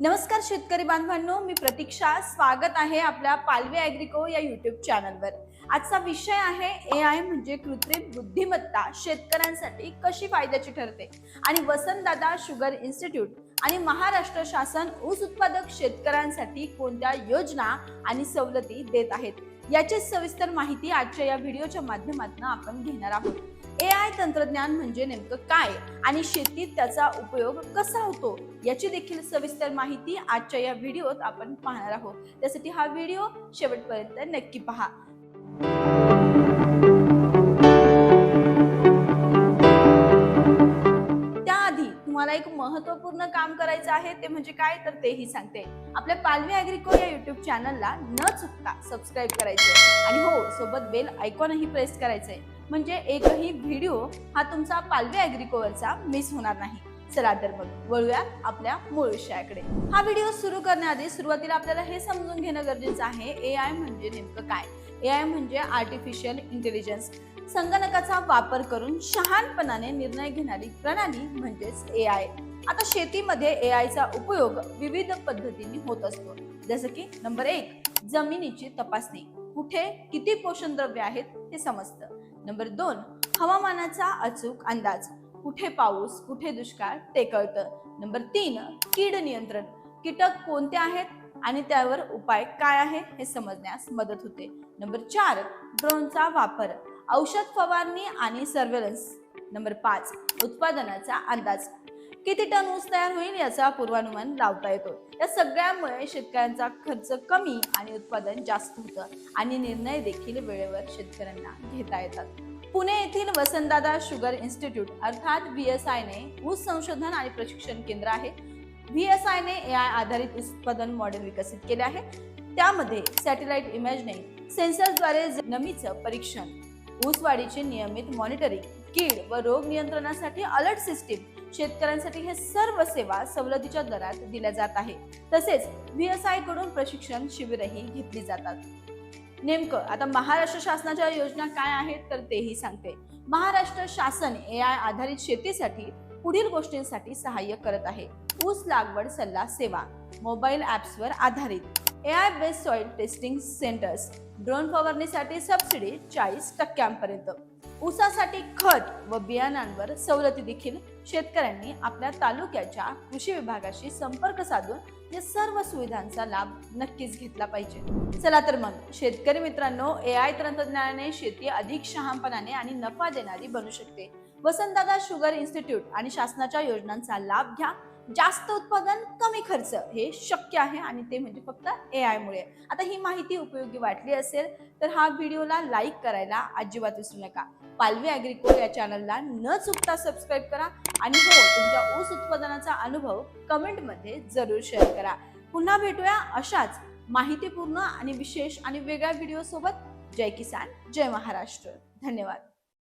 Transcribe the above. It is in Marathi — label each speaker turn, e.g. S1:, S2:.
S1: नमस्कार शेतकरी बांधवांनो मी प्रतीक्षा. स्वागत आहे आपल्या पालवे ॲग्रिको या युट्यूब चॅनलवर आजचा विषय आहे ए आय म्हणजे कृत्रिम बुद्धिमत्ता शेतकऱ्यांसाठी कशी फायद्याची ठरते? आणि वसंतदादा शुगर इन्स्टिट्यूट आणि महाराष्ट्र शासन ऊस उत्पादक शेतकऱ्यांसाठी कोणत्या योजना आणि सवलती देत आहेत? याची सविस्तर माहिती आजच्या या व्हिडिओच्या माध्यमातून आपण घेणार आहोत. ए आय तंत्रज्ञान म्हणजे नेमकं काय? आणि शेतीत त्याचा उपयोग कसा होतो? याची देखील सविस्तर माहिती आजच्या या व्हिडिओत आपण पाहणार आहोत. त्यासाठी हा व्हिडिओ शेवटपर्यंत नक्की पहा. त्याआधी तुम्हाला एक महत्त्वपूर्ण काम करायचं आहे ते म्हणजे काय? तर तेही सांगते. आपल्या पालवी अॅग्रिको या युट्यूब चॅनलला न चुकता सबस्क्राईब करायचंय. आणि हो सोबत बेल आयकॉनही प्रेस करायचंय. म्हणजे एकही व्हिडिओ हा तुमचा पालवी अॅग्रिकोवरचा मिस होणार नाही. चला तर मग वळूया आपल्या मूळ विषयाकडे. हा व्हिडिओ सुरू करण्याआधी सुरुवातीला आपल्याला हे समजून घेणं गरजेचं आहे ए आय म्हणजे नेमकं काय? ए आय म्हणजे आर्टिफिशियल इंटेलिजन्स संगणकाचा वापर करून शहानपणाने निर्णय घेणारी प्रणाली म्हणजेच ए आय आता शेतीमध्ये ए आयचा उपयोग विविध पद्धतीने होत असतो. जसं की नंबर एक जमिनीची तपासणी. कुठे किती पोषण द्रव्य आहेत हे समजतं. नंबर दोन हवामानाचा अचूक अंदाज. कुठे पाऊस कुठे दुष्काळ ते कळतं. नंबर तीन कीड नियंत्रण. कीटक कोणते आहेत आणि त्यावर उपाय काय आहे हे समजण्यास मदत होते. नंबर चार ड्रोनचा वापर. औषध फवारणी आणि सर्वेलन्स नंबर पाच उत्पादनाचा अंदाज. किती टन ऊस तयार होईल याचा पूर्वानुमान लावता येतो. या सगळ्यामुळे शेतकऱ्यांचा खर्च कमी आणि उत्पादन जास्त होतं आणि निर्णय देखील वेळेवर शेतकऱ्यांना घेता येतात. पुणे येथील वसंतदादा शुगर इन्स्टिट्यूट अर्थात व्ही एस आयने ऊस संशोधन आणि प्रशिक्षण केंद्र आहे. व्ही एस आयने ए आय आधारित उत्पादन मॉडेल विकसित केले आहे. त्यामध्ये सॅटेलाइट इमेजनिंग सेन्सरद्वारे नमीचं परीक्षण ऊस वाढीचे नियमित मॉनिटरिंग कीड व रोग नियंत्रणासाठी अलर्ट सिस्टीम शेतकऱ्यांसाठी हे सर्व सेवा सवलतीच्या दरात दिल्या जात आहे तसेच व्हीएसआयकडून प्रशिक्षण शिबिरही घेतली जातात. नेमकं आता महाराष्ट्र शासनाच्या योजना काय आहेत तर तेही सांगते. महाराष्ट्र शासन ए आय आधारित शेतीसाठी पुढील गोष्टींसाठी सहाय्य करत आहे. ऊस लागवड सल्ला सेवा मोबाईल ॲप्सवर आधारित. A I based soil testing centres drone फवारणीसाठी सबसिडी चाळीस टक्क्यांपर्यंत. ऊसासाठी खत व बियाणांवर सवलती देखील शेतकऱ्यांनी आपल्या तालुक्याच्या कृषी विभागाशी संपर्क साधून या सर्व सुविधांचा लाभ नक्कीच घेतला पाहिजे. चला तर मग शेतकरी मित्रांनो ए आय तंत्रज्ञानाने शेती अधिक शहाणपणाने आणि नफा देणारी बनू शकते. वसंतदादा शुगर इन्स्टिट्यूट आणि शासनाच्या योजनांचा लाभ घ्या. जास्त उत्पादन कमी खर्च हे शक्य आहे आणि ते म्हणजे फक्त ए आयमुळे आता ही माहिती उपयोगी वाटली असेल तर हा व्हिडिओला लाईक करायला अजिबात विसरू नका. पालवी अॅग्रिको या चॅनलला न चुकता सबस्क्राईब करा आणि हो तुमच्या ऊस उत्पादनाचा अनुभव कमेंटमध्ये जरूर शेअर करा. पुन्हा भेटूया अशाच माहितीपूर्ण आणि विशेष आणि वेगळ्या व्हिडिओसोबत. जय किसान जय महाराष्ट्र. धन्यवाद.